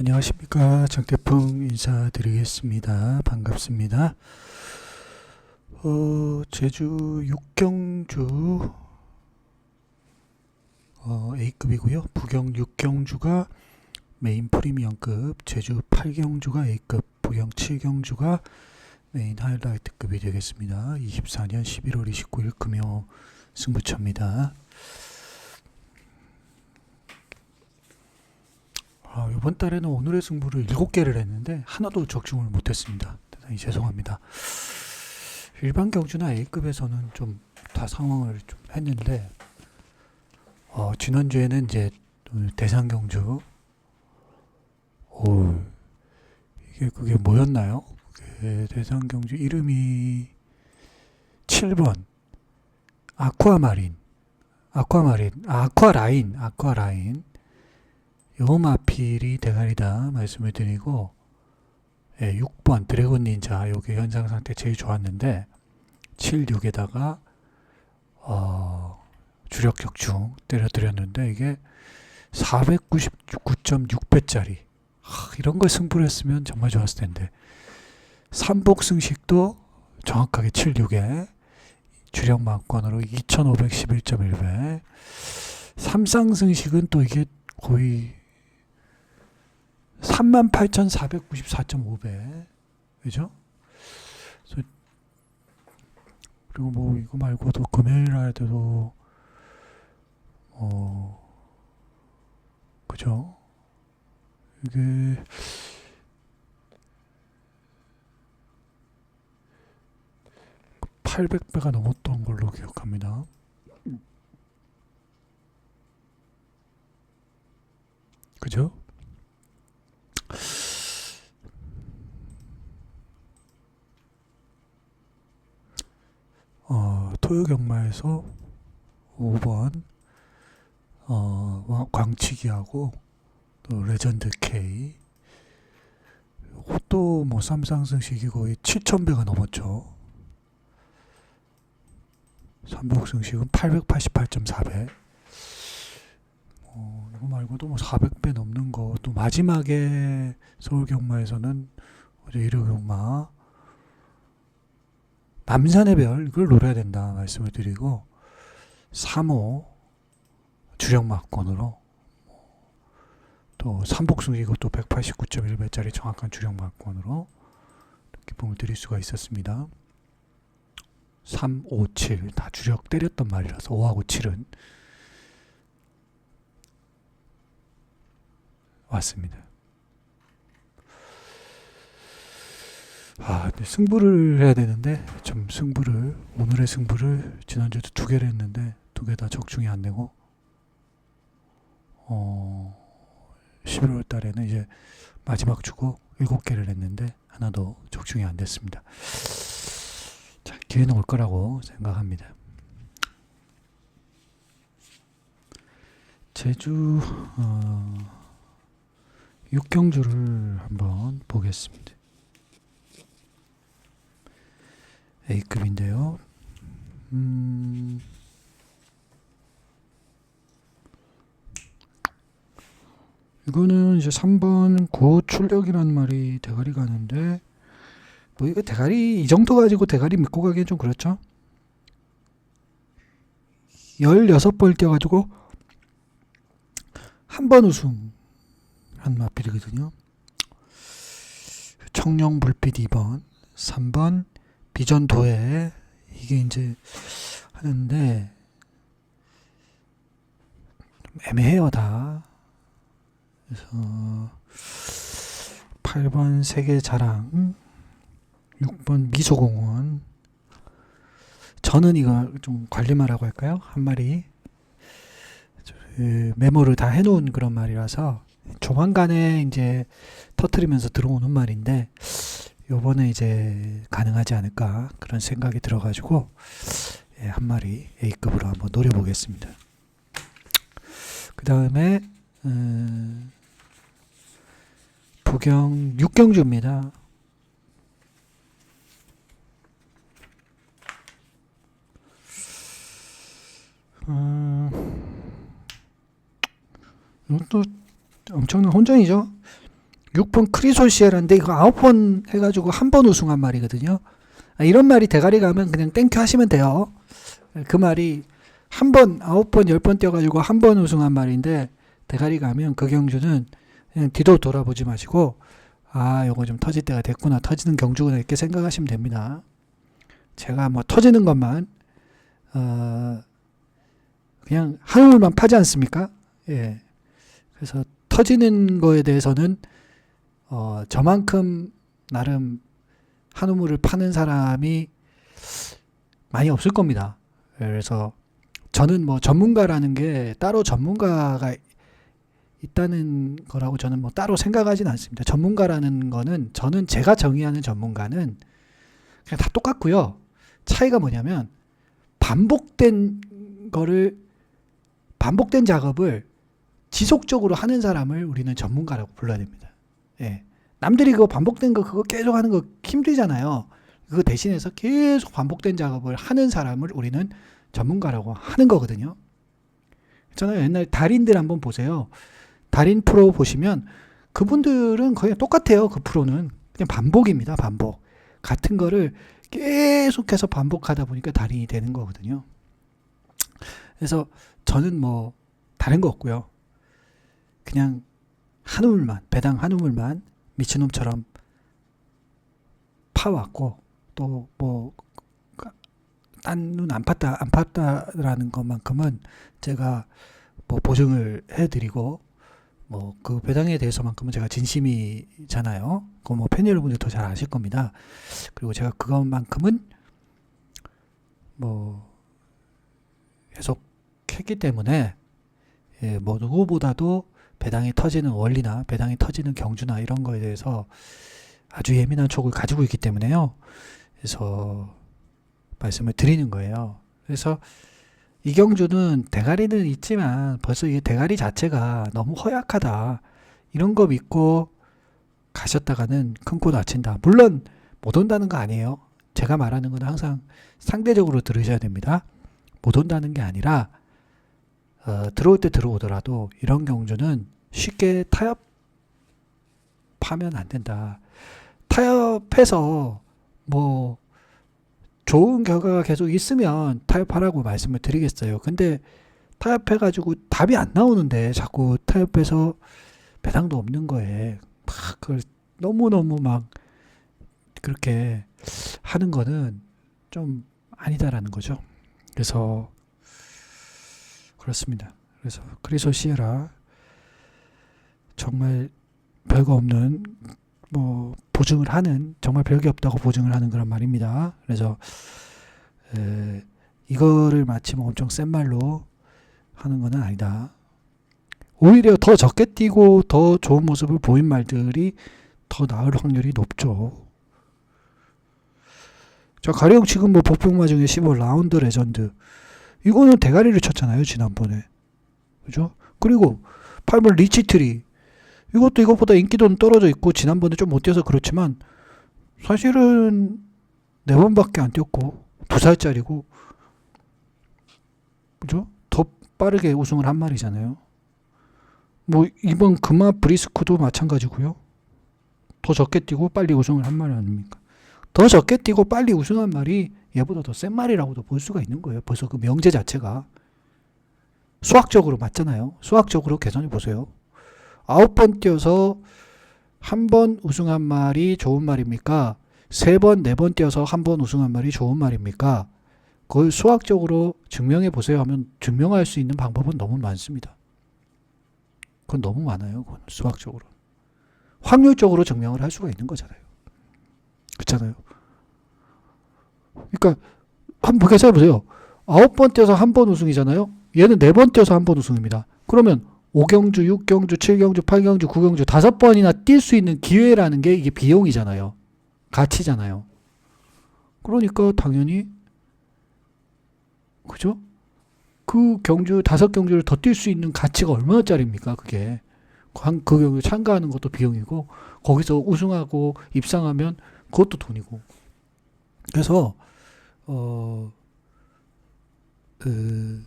안녕하십니까. 정태풍 인사드리겠습니다. 반갑습니다. 어, 제주 육경주 어, A급이고요. 부경 6경주가 메인 프리미엄급 제주 8경주가 A급 부경 7경주가 메인 하이라이트급이 되겠습니다. 24년 11월 29일 금요 승부처입니다 아, 이번 달에는 오늘의 승부를 7개를 했는데 하나도 적중을 못했습니다. 대단히 죄송합니다. 일반 경주나 A급에서는 좀 다 상황을 좀 했는데 어, 지난주에는 이제 대상 경주 오, 이게 그게 뭐였나요? 그게 대상 경주 이름이 7번 아쿠아마린 아쿠아마린 아, 아쿠아라인 아쿠아라인 요마필이 대가리다 말씀을 드리고 예, 6번 드래곤 닌자 요게 현상 상태 제일 좋았는데 7, 6에다가 어, 주력 격중 때려드렸는데 이게 499.6배짜리. 이런 걸 승부를 했으면 정말 좋았을 텐데. 삼복 승식도 정확하게 7, 6에 주력 만권으로 2511.1배. 삼상 승식은 또 이게 거의 38,494.5배. 그죠? 그리고 뭐 이거 말고도 금요일 날에도 어 그죠? 이게 (800배가) 넘었던 걸로 기억합니다. 그죠? 어, 토요경마에서 5번 어, 광치기하고 또 레전드 K 또뭐 삼상승식이 거의 7,000배가 넘었죠. 삼복승식은 888.4배. 어, 이거 말고도 뭐 400배 넘는 거, 또 마지막에 서울 경마에서는 어제 일요 경마 남산의 별 이걸 노려야 된다 말씀을 드리고 3호 주력 막권으로 또 삼복승이고 또 189.1배짜리 정확한 주력 막권으로 기쁨을 드릴 수가 있었습니다. 3, 5, 7 다 주력 때렸던 말이라서 5하고 7은 왔습니다. 아, 승부를 해야 되는데 좀 승부를 오늘의 승부를 지난주에도 두 개를 했는데 두 개 다 적중이 안 되고 어 11월 달에는 이제 마지막 주고 일곱 개를 했는데 하나도 적중이 안 됐습니다. 자, 기회는 올 거라고 생각합니다. 제주 어, 육경주를 한번 보겠습니다. A급인데요. 음, 이거는 이제 3번 고출력이라는 말이 대가리 가는데 뭐 이거 대가리 이 정도 가지고 대가리 믿고 가기엔 좀 그렇죠. 16번 뛰어가지고 한 번 우승 한 마필이거든요. 청룡 불빛 2번, 3번 비전 도에 이게 이제 하는데 좀 애매해요 다. 그래서 8번 세계 자랑, 6번 미소공원. 저는 이거 좀 관리마라고 할까요? 한 마리 그 메모를 다 해놓은 그런 말이라서 조만간에 이제 터트리면서 들어오는 말인데 요번에 이제 가능하지 않을까 그런 생각이 들어가지고 예, 한 마리 A급으로 한번 노려보겠습니다. 그 다음에 음, 부경 육경주입니다. 음, 이것도 엄청난 혼전이죠. 6번 크리솔시에라인데 이거 9번 해가지고 한 번 우승한 말이거든요. 아, 이런 말이 대가리 가면 그냥 땡큐 하시면 돼요. 그 말이 한 번, 아홉 번, 열번 뛰어가지고 한 번 우승한 말인데 대가리 가면 그 경주는 그냥 뒤도 돌아보지 마시고 아, 요거 좀 터질 때가 됐구나. 터지는 경주구나. 이렇게 생각하시면 됩니다. 제가 뭐 터지는 것만, 어, 그냥 한우물만 파지 않습니까? 예. 그래서 터지는 거에 대해서는, 어, 저만큼 나름 한우물을 파는 사람이 많이 없을 겁니다. 그래서 저는 뭐 전문가라는 게 따로 전문가가 있다는 거라고 저는 뭐 따로 생각하진 않습니다. 전문가라는 거는 저는 제가 정의하는 전문가는 그냥 다 똑같고요. 차이가 뭐냐면 반복된 거를 반복된 작업을 지속적으로 하는 사람을 우리는 전문가라고 불러야 됩니다. 예. 남들이 그거 반복된 거 그거 계속 하는 거 힘들잖아요. 그거 대신해서 계속 반복된 작업을 하는 사람을 우리는 전문가라고 하는 거거든요. 저는 옛날 달인들 한번 보세요. 달인 프로 보시면 그분들은 거의 똑같아요. 그 프로는 그냥 반복입니다. 반복. 같은 거를 계속해서 반복하다 보니까 달인이 되는 거거든요. 그래서 저는 뭐 다른 거 없고요. 그냥 한 우물만 배당 한 우물만 미친놈처럼 파왔고 또 뭐 딴 눈 안 팠다 안 팠다라는 것만큼은 제가 뭐 보증을 해드리고 뭐 그 배당에 대해서만큼은 제가 진심이잖아요. 그뭐팬 여러분들 더 잘 아실 겁니다. 그리고 제가 그것만큼은 뭐 계속 했기 때문에 예, 뭐 누구보다도 배당이 터지는 원리나 배당이 터지는 경주나 이런 거에 대해서 아주 예민한 촉을 가지고 있기 때문에요. 그래서 말씀을 드리는 거예요. 그래서 이 경주는 대가리는 있지만 벌써 이 대가리 자체가 너무 허약하다. 이런 거 믿고 가셨다가는 큰 코 다친다. 물론 못 온다는 거 아니에요. 제가 말하는 건 항상 상대적으로 들으셔야 됩니다. 못 온다는 게 아니라 어, 들어올 때 들어오더라도 이런 경주는 쉽게 타협하면 안 된다. 타협해서 뭐 좋은 결과가 계속 있으면 타협하라고 말씀을 드리겠어요. 근데 타협해가지고 답이 안 나오는데 자꾸 타협해서 배당도 없는 거에 막 그걸 너무너무 막 그렇게 하는 거는 좀 아니다라는 거죠. 그래서 그렇습니다. 그래서 크리소 시에라 정말 별거 없는 뭐 보증을 하는 정말 별게 없다고 보증을 하는 그런 말입니다. 그래서 에, 이거를 마치 뭐 엄청 센 말로 하는 거는 아니다. 오히려 더 적게 뛰고 더 좋은 모습을 보인 말들이 더 나을 확률이 높죠. 자, 가령 지금 뭐 복병마 중에 15 라운드 레전드. 이거는 대가리를 쳤잖아요, 지난번에. 그죠? 그리고 8번 리치트리. 이것도 이것보다 인기도는 떨어져 있고, 지난번에 좀 못 뛰어서 그렇지만, 사실은 네 번밖에 안 뛰었고, 두 살짜리고, 그죠? 더 빠르게 우승을 한 말이잖아요. 뭐, 이번 금화 브리스크도 마찬가지고요. 더 적게 뛰고 빨리 우승을 한말 아닙니까? 더 적게 뛰고 빨리 우승한 말이 얘보다 더 센 말이라고도 볼 수가 있는 거예요. 벌써 그 명제 자체가. 수학적으로 맞잖아요. 수학적으로 계산해 보세요. 아홉 번 뛰어서 한 번 우승한 말이 좋은 말입니까? 세 번, 네 번 뛰어서 한 번 우승한 말이 좋은 말입니까? 그걸 수학적으로 증명해 보세요 하면 증명할 수 있는 방법은 너무 많습니다. 그건 너무 많아요. 그건 수학적으로. 확률적으로 증명을 할 수가 있는 거잖아요. 그렇잖아요. 그러니까 한번 계산해 보세요. 아홉 번 뛰어서 한 번 우승이잖아요. 얘는 네 번 뛰어서 한 번 우승입니다. 그러면 5경주, 6경주, 7경주, 8경주, 9경주 다섯 번이나 뛸 수 있는 기회라는 게 이게 비용이잖아요. 가치잖아요. 그러니까 당연히 그죠? 그 경주 다섯 경주를 더 뛸 수 있는 가치가 얼마짜리입니까? 그게 한- 그 경주 참가하는 것도 비용이고 거기서 우승하고 입상하면 그것도 돈이고 그래서 어 그,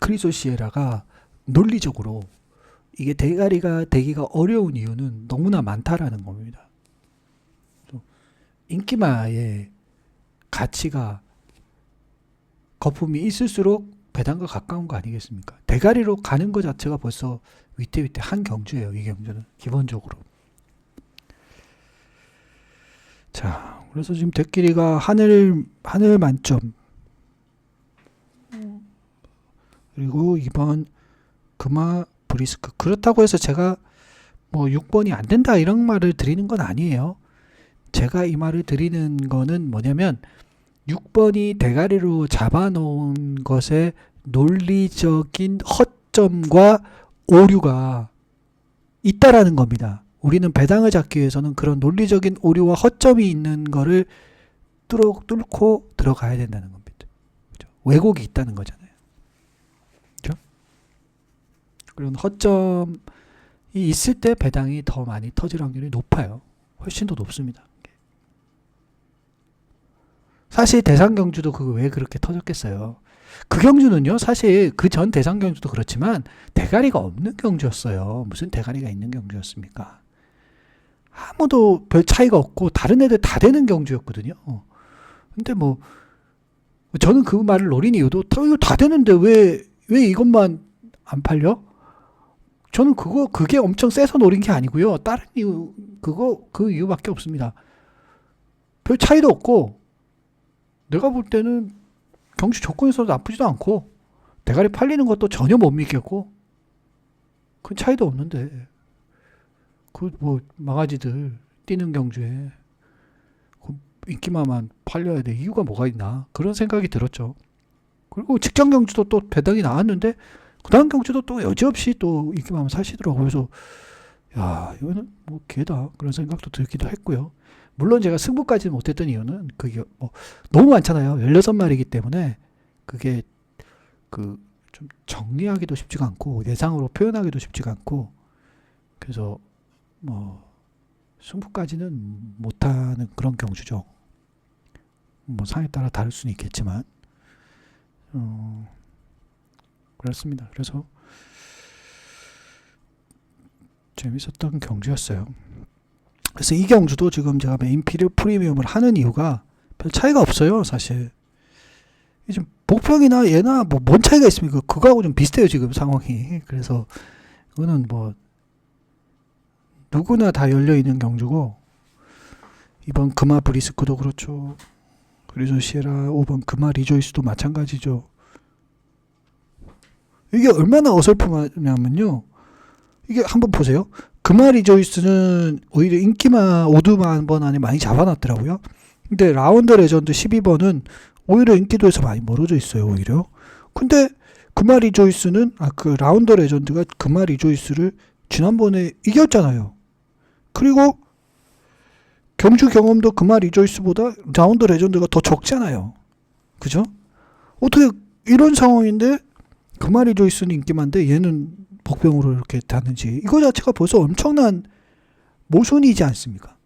크리소 시에라가 논리적으로 이게 대가리가 되기가 어려운 이유는 너무나 많다라는 겁니다. 또 인기마의 가치가 거품이 있을수록 배당과 가까운 거 아니겠습니까? 대가리로 가는 것 자체가 벌써 위태위태 한 경주예요. 이 경주는 기본적으로. 자, 그래서 지금 대끼리가 하늘 하늘 만점. 그리고 이번 금화 브리스크 그렇다고 해서 제가 뭐 6번이 안 된다 이런 말을 드리는 건 아니에요. 제가 이 말을 드리는 거는 뭐냐면 6번이 대가리로 잡아놓은 것의 논리적인 허점과 오류가 있다라는 겁니다. 우리는 배당을 잡기 위해서는 그런 논리적인 오류와 허점이 있는 거를 뚫어, 뚫고 들어가야 된다는 겁니다. 그죠? 왜곡이 있다는 거잖아요. 그죠? 그런 허점이 있을 때 배당이 더 많이 터질 확률이 높아요. 훨씬 더 높습니다. 사실 대상 경주도 그거 왜 그렇게 터졌겠어요. 그 경주는요, 사실 그 전 대상 경주도 그렇지만 대가리가 없는 경주였어요. 무슨 대가리가 있는 경주였습니까? 아무도 별 차이가 없고 다른 애들 다 되는 경주였거든요. 근데 뭐 저는 그 말을 노린 이유도 다, 이거 다 되는데 왜 왜 이것만 안 팔려? 저는 그거 그게 엄청 세서 노린 게 아니고요. 다른 이유 그거 그 이유밖에 없습니다. 별 차이도 없고 내가 볼 때는 경주 조건에서도 나쁘지도 않고 대가리 팔리는 것도 전혀 못 믿겠고 그 차이도 없는데 그 뭐 망아지들 뛰는 경주에 그 인기만만 팔려야 돼 이유가 뭐가 있나 그런 생각이 들었죠. 그리고 직장 경주도 또 배당이 나왔는데 그 다음 경주도 또 여지없이 또 인기만 사시더라고요. 그래서 야 이거는 뭐 개다 그런 생각도 들기도 했고요. 물론 제가 승부까지 못했던 이유는 그게 뭐 너무 많잖아요. 16마리이기 때문에 그게 그 좀 정리하기도 쉽지가 않고 예상으로 표현하기도 쉽지가 않고 그래서 뭐 승부까지는 못하는 그런 경주죠. 뭐 상에 따라 다를 수는 있겠지만 어 그렇습니다. 그래서 재밌었던 경주였어요. 그래서 이 경주도 지금 제가 메인 피를 프리미엄을 하는 이유가 별 차이가 없어요, 사실. 지금 복평이나 얘나 뭐 뭔 차이가 있습니까? 그거하고 좀 비슷해요, 지금 상황이. 그래서 이거는 뭐 누구나 다 열려 있는 경주고 이번 금화 브리스크도 그렇죠. 그리고 시에라 5번 금화 리조이스도 마찬가지죠. 이게 얼마나 어설프냐면요. 이게 한번 보세요. 금화 리조이스는 오히려 인기만 오드만 번 안에 많이 잡아놨더라고요. 근데 라운드 레전드 12번은 오히려 인기도에서 많이 멀어져 있어요. 오히려. 근데 금화 리조이스는 아 그 라운드 레전드가 금화 리조이스를 지난번에 이겼잖아요. 그리고 경주 경험도 금화 리조이스보다 라운드 레전드가 더 적잖아요. 그죠? 어떻게 이런 상황인데 금화 리조이스는 인기만데 얘는 복병으로 이렇게 다는지 이거 자체가 벌써 엄청난 모순이지 않습니까?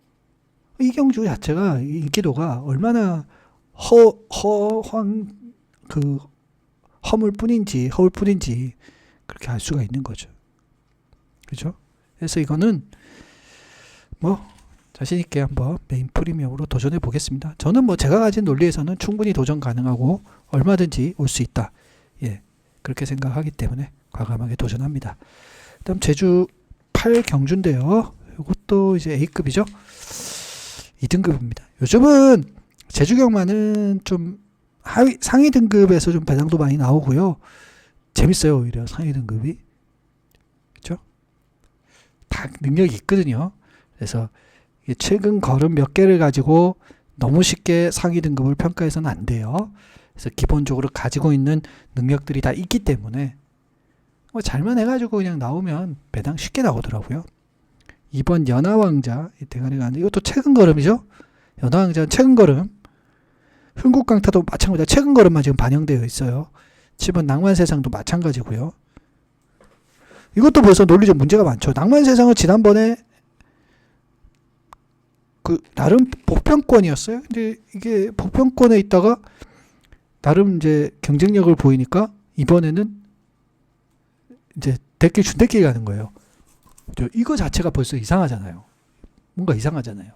이 경주 자체가 인기도가 얼마나 허 허황 그 허물 뿐인지 허울 뿐인지 그렇게 알 수가 있는 거죠. 그죠? 그래서 이거는 뭐 자신 있게 한번 메인 프리미엄으로 도전해 보겠습니다. 저는 뭐 제가 가진 논리에서는 충분히 도전 가능하고 얼마든지 올 수 있다. 예. 그렇게 생각하기 때문에 과감하게 도전합니다. 그다음 제주 8 경주인데요. 이것도 이제 A급이죠. 2등급입니다. 요즘은 제주 경마는 좀 하위 상위 등급에서 좀 배당도 많이 나오고요. 재밌어요 오히려 상위 등급이 그렇죠? 다 능력이 있거든요. 그래서 최근 걸음 몇 개를 가지고 너무 쉽게 상위 등급을 평가해서는 안 돼요. 그래서 기본적으로 가지고 있는 능력들이 다 있기 때문에 뭐 잘만 해가지고 그냥 나오면 배당 쉽게 나오더라고요. 이번 연하왕자 이 대가리가 안 돼. 이것도 최근 걸음이죠. 연하왕자는 최근 걸음. 흥국강타도 마찬가지다. 최근 걸음만 지금 반영되어 있어요. 7번 낭만세상도 마찬가지고요. 이것도 벌써 논리적 문제가 많죠. 낭만세상은 지난번에 그 나름 복병권이었어요. 근데 이게 복병권에 있다가 나름 이제 경쟁력을 보이니까 이번에는 이제 대길 준대길 가는 거예요. 저 이거 자체가 벌써 이상하잖아요. 뭔가 이상하잖아요.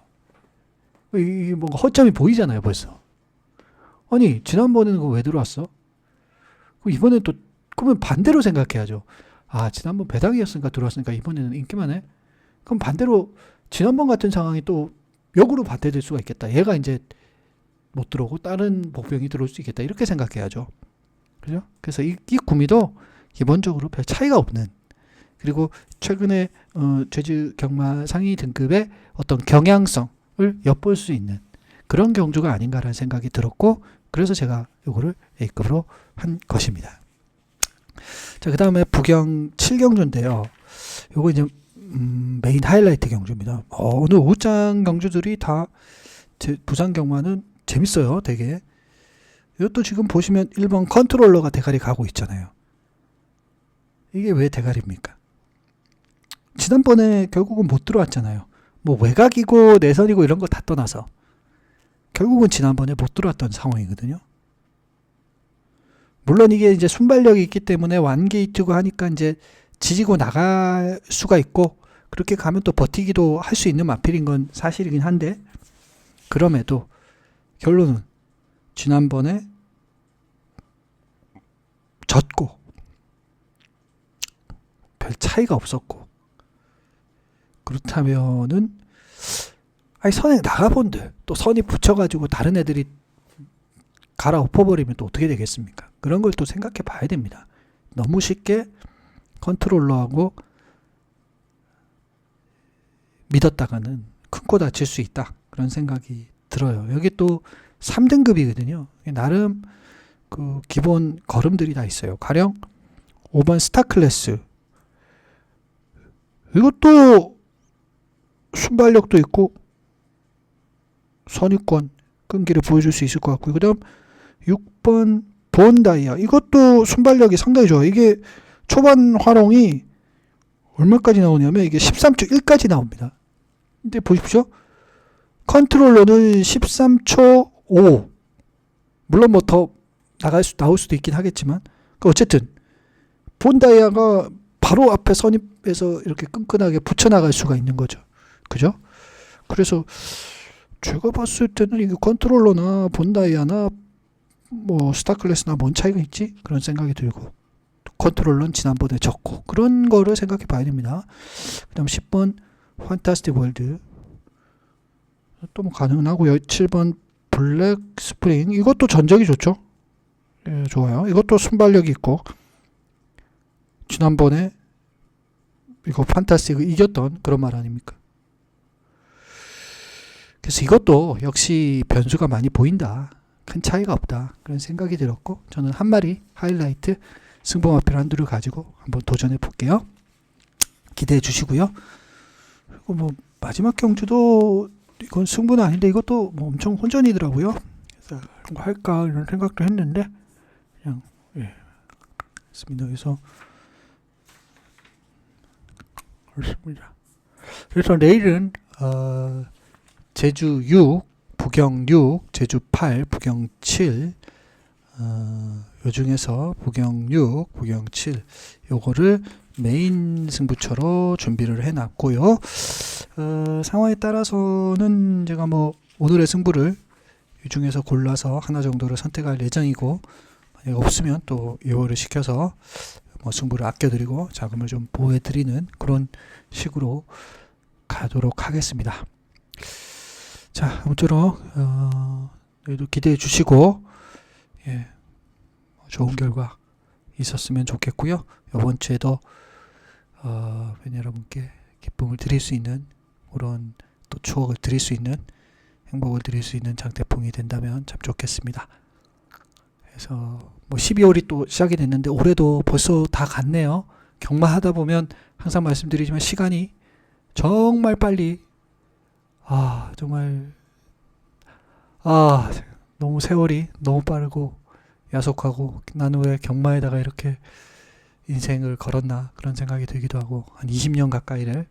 이, 이 뭔가 허점이 보이잖아요, 벌써. 아니, 지난번에는 그거 왜 들어왔어? 이번엔 또, 그러면 반대로 생각해야죠. 아, 지난번 배당이었으니까 들어왔으니까 이번에는 인기만 해? 그럼 반대로, 지난번 같은 상황이 또 역으로 반대될 수가 있겠다. 얘가 이제 못 들어오고 다른 복병이 들어올 수 있겠다. 이렇게 생각해야죠. 그죠? 그래서 이, 이 구미도 기본적으로 별 차이가 없는 그리고 최근에 어, 제주 경마 상위 등급의 어떤 경향성을 엿볼 수 있는 그런 경주가 아닌가라는 생각이 들었고 그래서 제가 요거를 A급으로 한 것입니다. 자, 그 다음에 부경 7경주인데요. 요거 이제 음, 메인 하이라이트 경주입니다. 어, 오늘 오장 경주들이 다 제, 부산 경마는 재밌어요, 되게. 이것도 지금 보시면 1번 컨트롤러가 대가리 가고 있잖아요. 이게 왜 대가리입니까? 지난번에 결국은 못 들어왔잖아요. 뭐 외곽이고 내선이고 이런 거 다 떠나서 결국은 지난번에 못 들어왔던 상황이거든요. 물론 이게 이제 순발력이 있기 때문에 완게이트고 하니까 이제 지지고 나갈 수가 있고 그렇게 가면 또 버티기도 할 수 있는 마필인 건 사실이긴 한데 그럼에도 결론은 지난번에 졌고 별 차이가 없었고 그렇다면은 아니 선에 나가본들 또 선이 붙여가지고 다른 애들이 갈아엎어버리면 또 어떻게 되겠습니까? 그런 걸 또 생각해 봐야 됩니다. 너무 쉽게 컨트롤러하고 믿었다가는 큰 코 다칠 수 있다. 그런 생각이 들어요. 여기 또 3등급이거든요. 나름 그 기본 걸음들이 다 있어요. 가령 5번 스타 클래스. 이것도 순발력도 있고 선입권 끈기를 보여줄 수 있을 것 같고요. 그 다음 6번 본다이아. 이것도 순발력이 상당히 좋아요. 이게 초반 활용이 얼마까지 나오냐면 이게 13초 1까지 나옵니다. 근데 보십시오. 컨트롤러는 13초 5. 물론 뭐 더 나갈 수 나올 수도 있긴 하겠지만 그 어쨌든 본다이아가 바로 앞에 선입에서 이렇게 끈끈하게 붙여 나갈 수가 있는 거죠. 그죠? 그래서 제가 봤을 때는 이게 컨트롤러나 본다이아나 뭐 스타클래스나 뭔 차이가 있지? 그런 생각이 들고 컨트롤러는 지난번에 졌고 그런 거를 생각해 봐야 됩니다. 그 다음 10번 판타스틱 월드 또 뭐 가능하고요. 7번 블랙 스프링 이것도 전적이 좋죠. 예, 좋아요. 이것도 순발력이 있고 지난번에 이거 판타스틱을 이겼던 그런 말 아닙니까? 그래서 이것도 역시 변수가 많이 보인다. 큰 차이가 없다. 그런 생각이 들었고 저는 한 마리 하이라이트 승부마필 한두를 가지고 한번 도전해 볼게요. 기대해 주시고요. 그리고 뭐 마지막 경주도 이건 승부는 아닌데 이것도 뭐 엄청 혼전이더라고요. 그래서 이런 거 할까 이런 생각도 했는데 그냥 예 했습니다. 그래서 그렇습니다. 그래서 내일은 어, 제주 6, 부경 6, 제주 8, 부경 7, 어, 요 중에서 부경 6, 부경 7 요거를 메인 승부처로 준비를 해놨고요. 어, 상황에 따라서는 제가 뭐 오늘의 승부를 이 중에서 골라서 하나 정도를 선택할 예정이고 없으면 또 예월을 시켜서 뭐 승부를 아껴드리고 자금을 좀 보호해드리는 그런 식으로 가도록 하겠습니다. 자, 아무쪼록 어, 기대해 주시고 예, 좋은 결과 있었으면 좋겠고요. 이번 주에도 어, 팬 여러분께 기쁨을 드릴 수 있는 그런 또 추억을 드릴 수 있는 행복을 드릴 수 있는 장태풍이 된다면 참 좋겠습니다. 그래서 뭐 12월이 또 시작이 됐는데 올해도 벌써 다 갔네요. 경마하다 보면 항상 말씀드리지만 시간이 정말 빨리 아 정말 아 너무 세월이 너무 빠르고 야속하고 나는 왜 경마에다가 이렇게 인생을 걸었나 그런 생각이 들기도 하고 한 20년 가까이를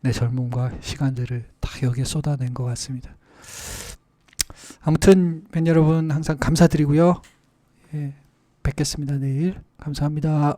내 젊음과 시간들을 다 여기에 쏟아낸 것 같습니다. 아무튼 팬 여러분 항상 감사드리고요. 예, 뵙겠습니다 내일 감사합니다.